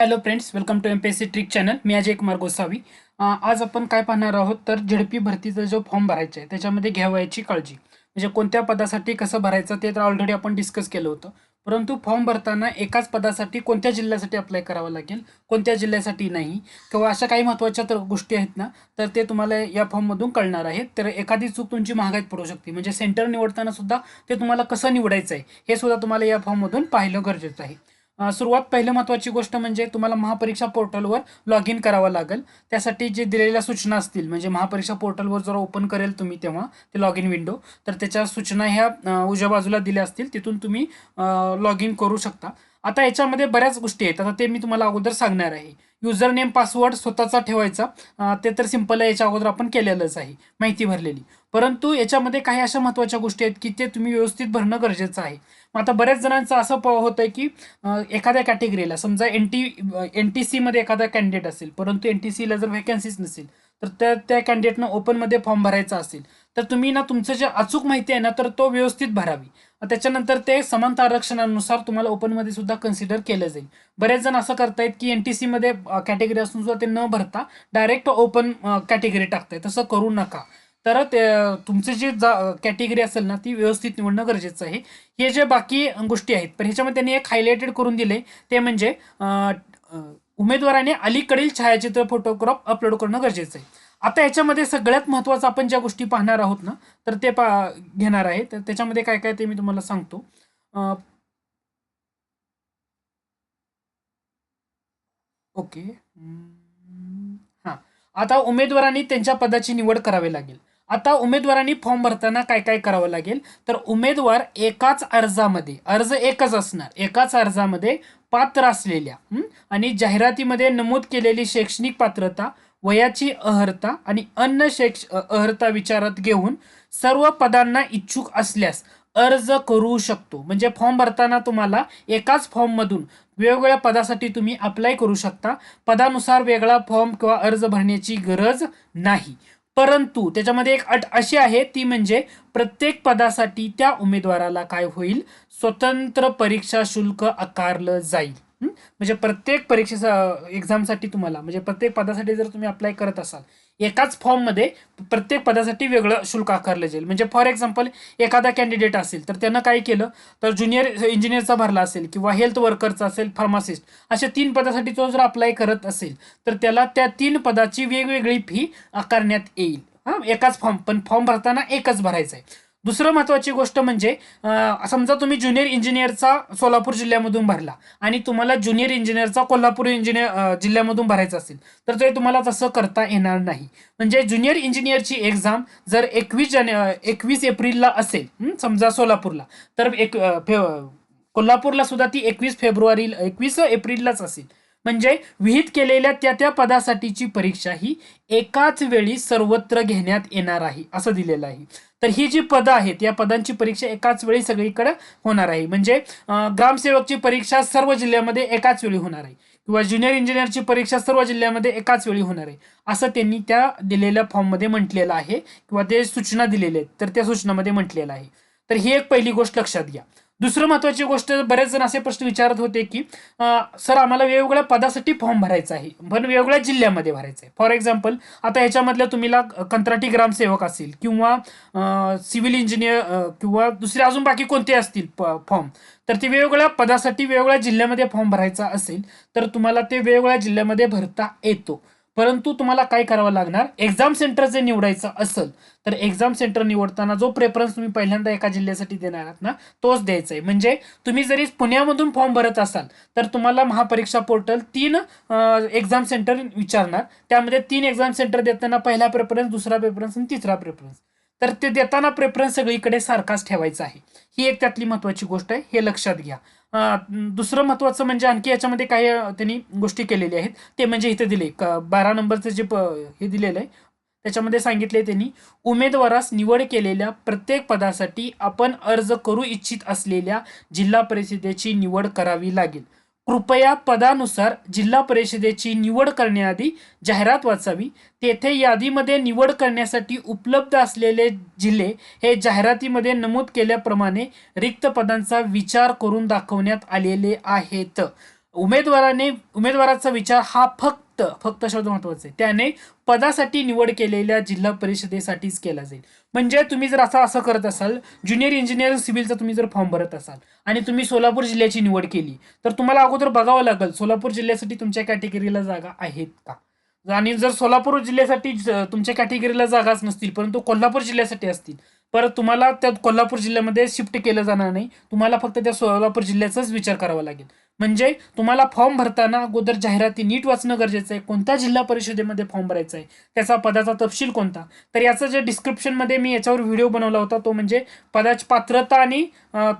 Hello friends welcome to M P S C trick channel मी अजय कुमार गोसावी. आज आपण काय पाहणार आहोत तर झडपी भरतीचा जो फॉर्म भरायचा आहे त्याच्यामध्ये घ्यावयाची काळजी. म्हणजे कोणत्या पदासाठी कसं भरायचं ते तर ऑलरेडी आपण डिस्कस केलं होतं. परंतु फॉर्म भरताना एकाच पदासाठी कोणत्या जिल्ह्यासाठी अप्लाय करावं लागेल कोणत्या जिल्ह्यासाठी नाही किंवा अशा काही महत्त्वाच्या तर गोष्टी आहेत ना तर ते तुम्हाला या फॉर्ममधून कळणार आहेत. तर एखादी चूक तुमची महागाईत पडू शकते. म्हणजे सेंटर निवडताना सुद्धा ते तुम्हाला कसं निवडायचं आहे हे सुद्धा तुम्हाला या फॉर्ममधून पाहिलं गरजेचं आहे. सुरुवात पहिलं महत्त्वाची गोष्ट म्हणजे तुम्हाला महापरीक्षा पोर्टलवर लॉग इन करावं लागेल. त्यासाठी जे दिलेल्या सूचना असतील म्हणजे महापरीक्षा पोर्टलवर जर ओपन करेल तुम्ही तेव्हा ते लॉग इन विंडो तर त्याच्या सूचना ह्या उजव्या बाजूला दिल्या असतील तिथून तुम्ही लॉग इन करू शकता. आता याच्यामध्ये बऱ्याच गोष्टी आहेत. आता ते मी तुम्हाला अगोदर सांगणार आहे. युजर नेम पासवर्ड स्वतःचा ठेवायचा. ते तर सिंपल आहे याच्या अगोदर आपण केलेलंच आहे माहिती भरलेली. परंतु याच्यामध्ये काही अशा महत्त्वाच्या गोष्टी आहेत की ते तुम्ही व्यवस्थित भरणं गरजेचं आहे. मग आता बऱ्याच जणांचं असं प होतं आहे की एखाद्या कॅटेगरीला समजा एन टी एन टी सीमध्ये एखादा कॅन्डिडेट असेल परंतु एन टी सीला जर व्हॅकन्सीज नसेल तर त्या त्या कॅन्डिडेटनं ओपनमध्ये फॉर्म भरायचा असेल तर तुम्ही ना तुमचं जे अचूक माहिती आहे ना तर तो व्यवस्थित भरावी. त्याच्यानंतर ते समानता आरक्षणानुसार तुम्हाला ओपनमध्ये सुद्धा कन्सिडर केलं जाईल. बरेच जण असं करतायत की एन टी सीमध्ये कॅटेगरी असून सुद्धा ते न भरता डायरेक्ट ओपन कॅटेगरी टाकताय तसं करू नका. तर ते तुमची जे जा कॅटेगरी असेल ना ती व्यवस्थित निवडणं गरजेचं आहे. हे जे बाकी गोष्टी आहेत पण ह्याच्यामध्ये त्यांनी एक हायलाइटेड करून दिले ते म्हणजे उमेदवाराने अलीकडील छायाचित्र फोटोग्राफ अपलोड करणं गरजेचं आहे. आता याच्यामध्ये सगळ्यात महत्त्वाचं आपण ज्या गोष्टी पाहणार आहोत ना तर ते पा घेणार आहे. तर त्याच्यामध्ये काय काय ते मी तुम्हाला सांगतो. ओके. हां. आता उमेदवारांनी त्यांच्या पदाची निवड करावी लागेल. आता उमेदवारांनी फॉर्म भरताना काय काय करावं लागेल? तर उमेदवार एकाच अर्जामध्ये अर्ज एकच असणार एकाच अर्जामध्ये पात्र असलेल्या आणि जाहिरातीमध्ये नमूद केलेली शैक्षणिक पात्रता वयाची अहर्ता आणि अन्य शैक्ष अहर्ता विचारात घेऊन सर्व पदांना इच्छुक असल्यास अर्ज करू शकतो. म्हणजे फॉर्म भरताना तुम्हाला एकाच फॉर्ममधून वेगवेगळ्या पदासाठी तुम्ही अप्लाय करू शकता. पदानुसार वेगळा फॉर्म किंवा अर्ज भरण्याची गरज नाही. परंतु त्याच्यामध्ये एक अट अशी आहे ती म्हणजे प्रत्येक पदासाठी त्या उमेदवाराला काय होईल? स्वतंत्र परीक्षा शुल्क आकारलं जाईल. म्हणजे प्रत्येक परीक्षेचा एक्झामसाठी तुम्हाला म्हणजे प्रत्येक पदासाठी जर तुम्ही अप्लाय करत असाल एकाच फॉर्ममध्ये प्रत्येक पदासाठी वेगळं शुल्क आकारलं जाईल. म्हणजे फॉर एक्झाम्पल एखादा कॅन्डिडेट असेल तर त्यानं काय केलं? तर ज्युनियर इंजिनियरचा भरला असेल किंवा हेल्थ वर्करचा असेल फार्मासिस्ट अशा तीन पदासाठी तो जर अप्लाय करत असेल तर त्याला त्या तीन पदाची वेगवेगळी फी आकारण्यात येईल. हां एकाच फॉर्म पण फॉर्म भरताना एकच भरायचा आहे दुसरं महत्त्वाची गोष्ट म्हणजे समजा तुम्ही ज्युनियर इंजिनियरचा सोलापूर जिल्ह्यामधून भरला आणि तुम्हाला ज्युनियर इंजिनियरचा कोल्हापूर इंजिनियर जिल्ह्यामधून भरायचा असेल तर ते तुम्हाला तसं करता येणार नाही. म्हणजे ज्युनियर इंजिनियरची एक्झाम जर एकवीस जाने एकवीस एप्रिलला असेल समजा सोलापूरला तर एक फे कोल्हापूरला सुद्धा ती एकवीस फेब्रुवारी एकवीस एप्रिललाच असेल. म्हणजे विहित केलेल्या त्या त्या पदासाठीची परीक्षा ही एकाच वेळी सर्वत्र घेण्यात येणार आहे असं दिलेलं आहे. तर ही जी पदं आहेत या पदांची परीक्षा एकाच वेळी सगळीकडे होणार आहे. म्हणजे ग्रामसेवकची परीक्षा सर्व जिल्ह्यामध्ये एकाच वेळी होणार आहे. किंवा ज्युनियर इंजिनियरची परीक्षा सर्व जिल्ह्यामध्ये एकाच वेळी होणार आहे. असं त्यांनी त्या दिलेल्या फॉर्ममध्ये म्हटलेलं आहे. किंवा ते सूचना दिलेल्या आहेत. तर त्या सूचनामध्ये म्हटलेलं आहे. तर ही एक पहिली गोष्ट लक्षात घ्या. दुसरं महत्त्वाची गोष्ट बरेच जण असे प्रश्न विचारत होते की सर आम्हाला वेगवेगळ्या पदासाठी फॉर्म भरायचा आहे. पण वेगवेगळ्या जिल्ह्यामध्ये भरायचं आहे. फॉर एक्झाम्पल आता ह्याच्यामधल्या तुम्हीला कंत्राटी ग्रामसेवक असेल किंवा सिव्हिल इंजिनियर किंवा दुसरे अजून बाकी कोणते असतील फॉर्म तर ते वेगवेगळ्या पदासाठी वेगवेगळ्या जिल्ह्यामध्ये फॉर्म भरायचा असेल तर तुम्हाला ते वेगवेगळ्या जिल्ह्यामध्ये भरता येतो. परंतु तुम्हाला काय करावं लागणार? एक्झाम सेंटर जे निवडायचं असेल तर एक्झाम सेंटर निवडताना जो प्रेफरन्स तुम्ही पहिल्यांदा एका जिल्ह्यासाठी देणार आहात ना तोच द्यायचा आहे म्हणजे तुम्ही जरी पुण्यामधून फॉर्म भरत असाल तर तुम्हाला महापरीक्षा पोर्टल तीन एक्झाम सेंटर विचारणार. त्यामध्ये तीन एक्झाम सेंटर देताना पहिला प्रेफरन्स दुसरा प्रेफरन्स आणि तिसरा प्रेफरन्स तर ते देताना प्रेफरन्स सगळीकडे सारखाच ठेवायचा आहे. ही एक त्यातली महत्त्वाची गोष्ट आहे हे लक्षात घ्या. दुसरं महत्त्वाचं म्हणजे आणखी याच्यामध्ये काही त्यांनी गोष्टी केलेल्या आहेत. ते म्हणजे इथे दिले क- बारा नंबरचं जे प हे दिलेलं आहे त्याच्यामध्ये सांगितले त्यांनी उमेदवारास निवड केलेल्या प्रत्येक पदासाठी आपण अर्ज करू इच्छित असलेल्या जिल्हा परिषदेची निवड करावी लागेल. कृपया पदानुसार जिल्हा परिषदेची निवड करण्याआधी जाहिरात वाचावी. तेथे यादीमध्ये निवड करण्यासाठी उपलब्ध असलेले जिल्हे हे जाहिरातीमध्ये नमूद केल्याप्रमाणे रिक्त पदांचा विचार करून दाखवण्यात आलेले आहेत. उमेदवाराने उमेदवाराचा विचार हा फक्त फक्त शब्द महत्त्वाचा. आहे त्याने पदासाठी निवड केलेल्या जिल्हा परिषदेसाठीच केला जाईल. म्हणजे तुम्ही जर असं असं करत असाल ज्युनियर इंजिनियर सिव्हिलचा तुम्ही जर फॉर्म भरत असाल आणि तुम्ही सोलापूर जिल्ह्याची निवड केली तर तुम्हाला अगोदर बघावं लागेल सोलापूर जिल्ह्यासाठी तुमच्या कॅटेगरीला जागा आहेत का? आणि जर सोलापूर जिल्ह्यासाठी तुमच्या कॅटेगरीला जागाच नसतील परंतु कोल्हापूर जिल्ह्यासाठी असतील परत तुम्हाला त्या कोल्हापूर जिल्ह्यामध्ये शिफ्ट केलं जाणार नाही. तुम्हाला फक्त त्या सोलापूर जिल्ह्याचाच विचार करावा लागेल. म्हणजे तुम्हाला फॉर्म भरताना अगोदर जाहिराती नीट वाचणं गरजेचं आहे. कोणत्या जिल्हा परिषदेमध्ये फॉर्म भरायचा आहे? त्याचा पदाचा तपशील कोणता? तर याचं जे डिस्क्रिप्शनमध्ये मी याच्यावर व्हिडिओ बनवला होता. तो म्हणजे पदाची पात्रता आणि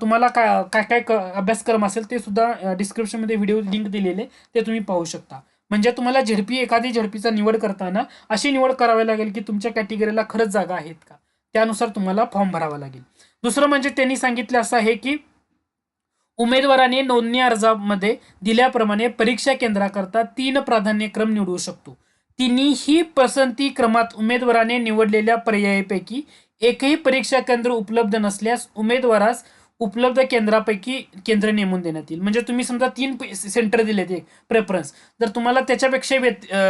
तुम्हाला काय काय काय अभ्यासक्रम असेल ते सुद्धा डिस्क्रिप्शनमध्ये व्हिडिओ लिंक दिलेले ते तुम्ही पाहू शकता. म्हणजे तुम्हाला झेडपी एखादी झेडपीचा निवड करताना अशी निवड करावी लागेल की तुमच्या कॅटेगरीला खरंच जागा आहेत का? त्यानुसार तुम्हाला फॉर्म भरावा लागेल. दुसरं म्हणजे त्यांनी सांगितलं असं आहे की उमेदवाराने नोंदणी अर्जामध्ये दिल्याप्रमाणे परीक्षा केंद्राकरता तीन प्राधान्यक्रम निवडू शकतो. तिन्ही पसंती क्रमात उमेदवाराने निवडलेल्या पर्यायापैकी एकही परीक्षा केंद्र उपलब्ध नसल्यास उमेदवारास उपलब्ध केंद्रापैकी केंद्र नेमून देण्यात येईल. म्हणजे तुम्ही समजा तीन सेंटर दिलेत एक प्रेफरन्स जर तुम्हाला त्याच्यापेक्षा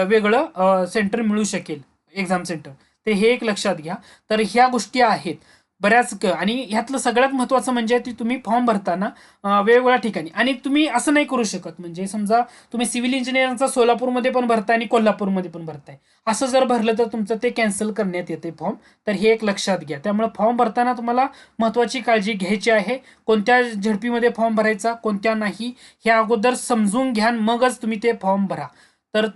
वेगळं सेंटर मिळू शकेल एक्झाम सेंटर ते हे एक लक्षात घ्या. तर ह्या गोष्टी आहेत. बऱ्याच क- आणि ह्यातलं सगळ्यात महत्त्वाचं म्हणजे ती तुम्ही फॉर्म भरताना वेगवेगळ्या ठिकाणी. आणि तुम्ही असं नाही करू शकत. म्हणजे समजा तुम्ही सिव्हिल इंजिनिअरिंगचा सोलापूरमध्ये पण भरताय आणि कोल्हापूरमध्ये पण भरताय. असं जर भरलं तर तुमचं ते कॅन्सल करण्यात येते फॉर्म. तर हे एक लक्षात घ्या. त्यामुळे फॉर्म भरताना तुम्हाला महत्त्वाची काळजी घ्यायची आहे. कोणत्या झडपीमध्ये फॉर्म भरायचा कोणत्या नाही हे अगोदर समजून घ्या मगच तुम्ही ते फॉर्म भरा. तर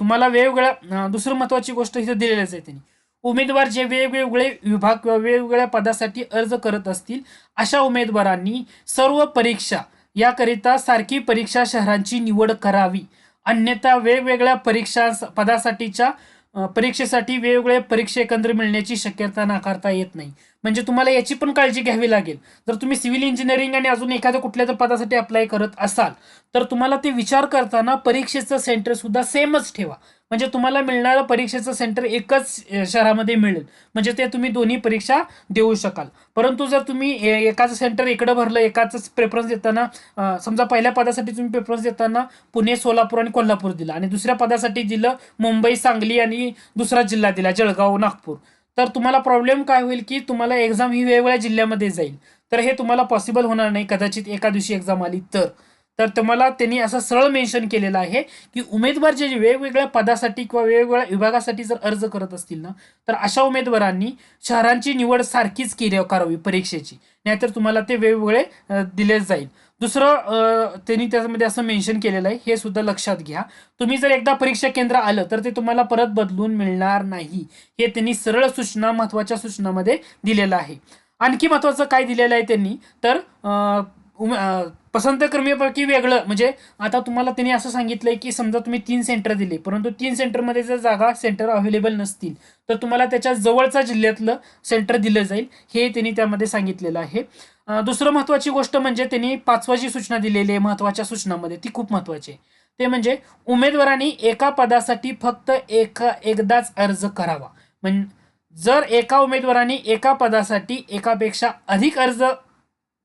तुम्हाला वेगवेगळ्या दुसरं महत्त्वाची गोष्ट इथं दिलेलीच आहे त्यांनी. उमेदवार जे वेगवेगळे विभाग किंवा वेगवेगळ्या पदासाठी अर्ज करत असतील अशा उमेदवारांनी सर्व परीक्षा याकरिता सारखी परीक्षा शहरांची निवड करावी. अन्यथा वेगवेगळ्या परीक्षा पदासाठीच्या परीक्षेसाठी वेगवेगळे परीक्षा एकत्र मिळण्याची शक्यता नाकारता येत नाही. म्हणजे तुम्हाला याची पण काळजी घ्यावी लागेल. जर तुम्ही सिव्हिल इंजिनिअरिंग आणि अजून एखाद्या कुठल्या तर पदासाठी अप्लाय करत असाल तर तुम्हाला ते विचार करताना परीक्षेचं सेंटर सुद्धा सेमच ठेवा. म्हणजे तुम्हाला मिळणारं परीक्षेचं सेंटर एकच शहरामध्ये मिळेल. म्हणजे ते तुम्ही दोन्ही परीक्षा देऊ शकाल. परंतु जर तुम्ही एकाचं सेंटर इकडं भरलं एकाच प्रेफरन्स देताना समजा पहिल्या पदासाठी तुम्ही प्रेफरन्स देताना पुणे सोलापूर आणि कोल्हापूर दिला आणि दुसऱ्या पदासाठी दिलं मुंबई सांगली आणि दुसरा जिल्हा दिला जळगाव नागपूर. तर तुम्हाला प्रॉब्लेम काय होईल की तुम्हाला एक्झाम ही वेगवेगळ्या जिल्ह्यामध्ये जाईल. तर हे तुम्हाला पॉसिबल होणार नाही. कदाचित एका दिवशी एक्झाम आली तर. तर तुम्हाला त्यांनी असं सरळ मेन्शन केलेलं आहे की उमेदवार जे वेगवेगळ्या पदासाठी किंवा वेगवेगळ्या विभागासाठी जर अर्ज करत असतील ना तर अशा उमेदवारांनी शहरांची निवड सारखीच केली करावी परीक्षेची. नाहीतर तुम्हाला ते वेगवेगळे दिले जाईल. दुसरं त्यांनी त्यामध्ये असं मेन्शन केलेलं आहे हे सुद्धा लक्षात घ्या. तुम्ही जर एकदा परीक्षा केंद्र आलं तर ते तुम्हाला परत बदलून मिळणार नाही. हे त्यांनी सरळ सूचना महत्त्वाच्या सूचनामध्ये दिलेलं आहे. आणखी महत्वाचं काय दिलेलं आहे त्यांनी? तर अ, पसंत वेगळं म्हणजे आता तुम्हाला त्यांनी असं सांगितलंय की समजा तुम्ही तीन सेंटर दिले परंतु तीन सेंटरमध्ये जर जागा सेंटर अवेलेबल नसतील तर तुम्हाला त्याच्या जवळचा जिल्ह्यातलं सेंटर दिलं जाईल. हे त्यांनी त्यामध्ये सांगितलेलं आहे. दुसरं महत्त्वाची गोष्ट म्हणजे त्यांनी पाचवाची सूचना दिलेली आहे महत्त्वाच्या सूचनामध्ये. ती खूप महत्त्वाची आहे. ते म्हणजे उमेदवारांनी एका पदासाठी फक्त एका एकदाच अर्ज करावा. म्हण जर एका उमेदवाराने एका पदासाठी एकापेक्षा अधिक अर्ज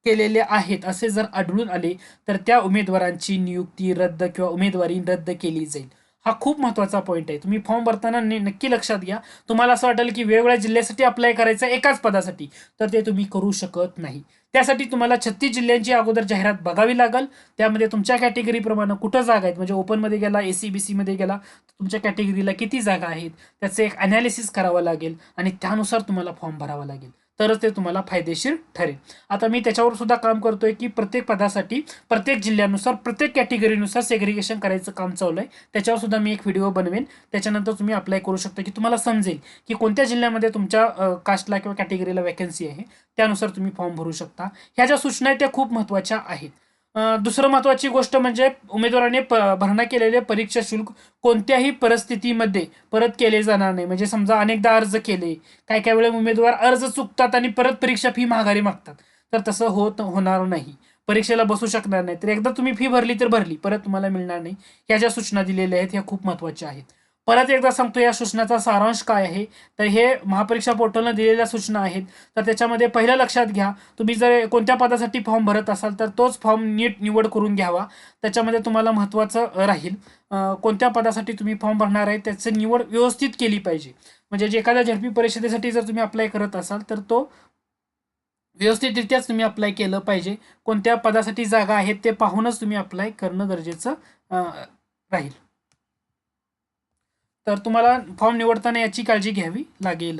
केलेले आहेत असे जर आढळून आले तर त्या उमेदवारांची नियुक्ती रद्द किंवा उमेदवारी रद्द केली जाईल. हा खूप महत्त्वाचा पॉईंट आहे. तुम्ही फॉर्म भरताना नक्की लक्षात घ्या. तुम्हाला असं वाटेल की वेगवेगळ्या जिल्ह्यासाठी अप्लाय करायचं आहे एकाच पदासाठी. तर ते तुम्ही करू शकत नाही. त्यासाठी तुम्हाला छत्तीस जिल्ह्यांची अगोदर जाहिरात बघावी लागेल. त्यामध्ये तुमच्या कॅटेगरीप्रमाणे कुठं जागा आहेत? म्हणजे ओपनमध्ये गेला ए सी बी सीमध्ये गेला तुमच्या कॅटेगरीला किती जागा आहेत? त्याचं एक अनालिसिस करावं लागेल आणि त्यानुसार तुम्हाला फॉर्म भरावा लागेल. तरच ते तुम्हाला फायदेशीर ठरेल. आता मी त्याच्यावर सुद्धा काम करतोय की प्रत्येक पदासाठी प्रत्येक जिल्ह्यानुसार प्रत्येक कॅटेगरीनुसार सेग्रिगेशन करायचं काम चालू आहे त्याच्यावर सुद्धा मी एक व्हिडिओ बनवेन. त्याच्यानंतर तुम्ही अप्लाय करू शकता की तुम्हाला समजेल की कोणत्या जिल्ह्यामध्ये तुमच्या कास्टला किंवा कॅटेगरीला वॅकन्सी आहे. त्यानुसार तुम्ही फॉर्म भरू शकता. ह्या ज्या सूचना आहेत त्या खूप महत्त्वाच्या आहेत. दुसरं महत्वाची गोष्ट म्हणजे उमेदवाराने प भरणा केलेले परीक्षा शुल्क कोणत्याही परिस्थितीमध्ये परत केले जाणार नाही. म्हणजे समजा अनेकदा अर्ज केले काय काय वेळेला उमेदवार अर्ज चुकतात आणि परत परीक्षा फी माघारी मागतात. तर तसं होत होणार नाही. परीक्षेला बसू शकणार नाही. तर एकदा तुम्ही फी भरली तर भरली परत तुम्हाला मिळणार नाही. ह्या ज्या सूचना दिलेल्या आहेत ह्या खूप महत्त्वाच्या आहेत. परत एकदा सांगतो या सूचनाचा सारांश काय आहे? तर हे महापरीक्षा पोर्टलनं दिलेल्या सूचना आहेत. तर त्याच्यामध्ये पहिलं लक्षात घ्या तुम्ही जर कोणत्या पदासाठी फॉर्म भरत असाल तर तोच फॉर्म नीट निवड करून घ्यावा. त्याच्यामध्ये तुम्हाला महत्त्वाचं राहील कोणत्या पदासाठी तुम्ही फॉर्म भरणार आहे त्याची निवड व्यवस्थित केली पाहिजे. म्हणजे जे एखाद्या झडपी परिषदेसाठी जर तुम्ही अप्लाय करत असाल तर तो व्यवस्थितरित्याच तुम्ही अप्लाय केलं पाहिजे. कोणत्या पदासाठी जागा आहेत ते पाहूनच तुम्ही अप्लाय करणं गरजेचं राहील. तर तुम्हाला फॉर्म निवडताना याची काळजी घ्यावी लागेल.